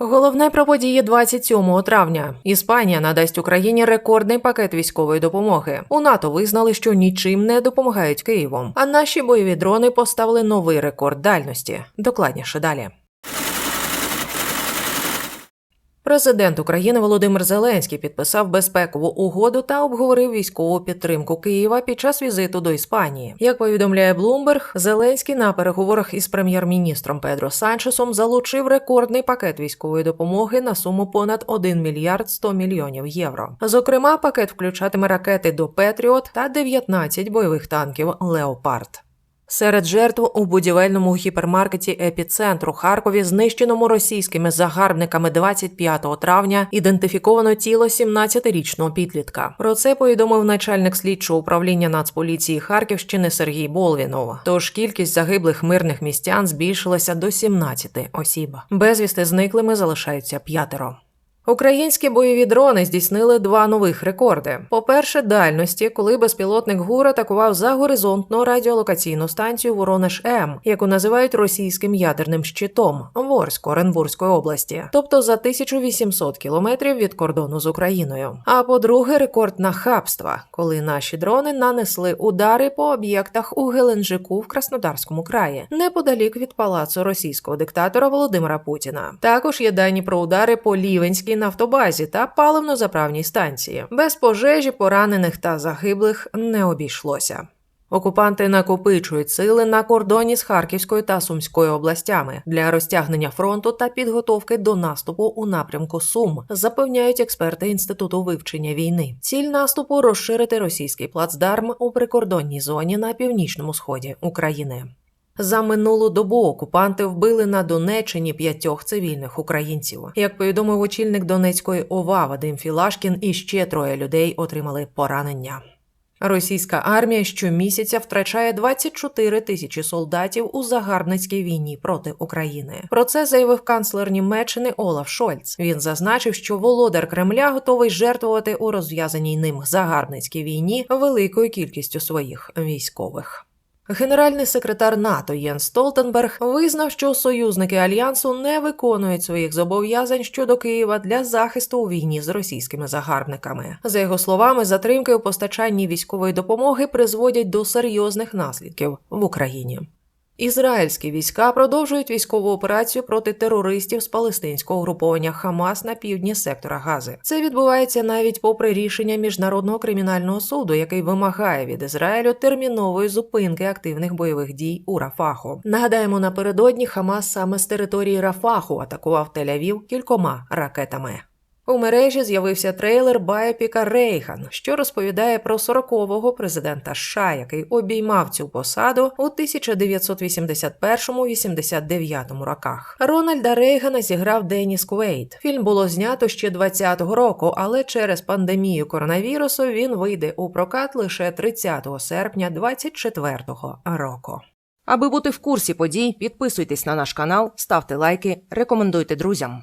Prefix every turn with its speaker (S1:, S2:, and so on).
S1: Головне про події 27 травня. Іспанія надасть Україні рекордний пакет військової допомоги. У НАТО визнали, що нічим не допомагають Києвом, А наші бойові дрони поставили новий рекорд дальності. Докладніше далі. Президент України Володимир Зеленський підписав безпекову угоду та обговорив військову підтримку Києва під час візиту до Іспанії. Як повідомляє Блумберг, Зеленський на переговорах із прем'єр-міністром Педро Санчесом залучив рекордний пакет військової допомоги на суму понад 1 мільярд 100 мільйонів євро. Зокрема, пакет включатиме ракети до Петріот та 19 бойових танків Леопард. Серед жертв у будівельному гіпермаркеті епіцентру Харкові, знищеному російськими загарбниками 25 травня, ідентифіковано тіло 17-річного підлітка. Про це повідомив начальник слідчого управління Нацполіції Харківщини Сергій Болвінов. Тож кількість загиблих мирних містян збільшилася до 17 осіб. Безвісти зниклими залишаються п'ятеро. Українські бойові дрони здійснили два нових рекорди. По-перше, дальності, коли безпілотник ГУР атакував за горизонтну радіолокаційну станцію Воронеж М, яку називають російським ядерним щитом в Орсько-Оренбурзької області, тобто за 1800 кілометрів від кордону з Україною. А по-друге, рекорд нахабства, коли наші дрони нанесли удари по об'єктах у Геленджику в Краснодарському краї, неподалік від палацу російського диктатора Володимира Путіна. Також є дані про удари по Лівенській нафтобазі та паливно-заправній станції. Без пожежі, поранених та загиблих не обійшлося. Окупанти накопичують сили на кордоні з Харківською та Сумською областями для розтягнення фронту та підготовки до наступу у напрямку Сум, запевняють експерти інституту вивчення війни. Ціль наступу розширити російський плацдарм у прикордонній зоні на північному сході України. За минулу добу окупанти вбили на Донеччині п'ятьох цивільних українців. Як повідомив очільник Донецької ОВА Вадим Філашкін, і ще троє людей отримали поранення. Російська армія щомісяця втрачає 24 тисячі солдатів у загарбницькій війні проти України. Про це заявив канцлер Німеччини Олаф Шольц. Він зазначив, що володар Кремля готовий жертвувати у розв'язаній ним загарбницькій війні великою кількістю своїх військових. Генеральний секретар НАТО Єн Столтенберг визнав, що союзники альянсу не виконують своїх зобов'язань щодо Києва для захисту у війні з російськими загарбниками. За його словами, затримки у постачанні військової допомоги призводять до серйозних наслідків в Україні. Ізраїльські війська продовжують військову операцію проти терористів з палестинського угруповання Хамас на півдні сектора Гази. Це відбувається навіть попри рішення міжнародного кримінального суду, який вимагає від Ізраїлю термінової зупинки активних бойових дій у Рафаху. Нагадаємо, напередодні Хамас саме з території Рафаху атакував Тель-Авів кількома ракетами. У мережі з'явився трейлер Байопіка Рейган, що розповідає про 40-го президента США, який обіймав цю посаду у 1981-89 роках. Рональда Рейгана зіграв Деніс Куейт. Фільм було знято ще 20-го року, але через пандемію коронавірусу він вийде у прокат лише 30 серпня 24-го року. Аби бути в курсі подій, підписуйтесь на наш канал, ставте лайки, рекомендуйте друзям.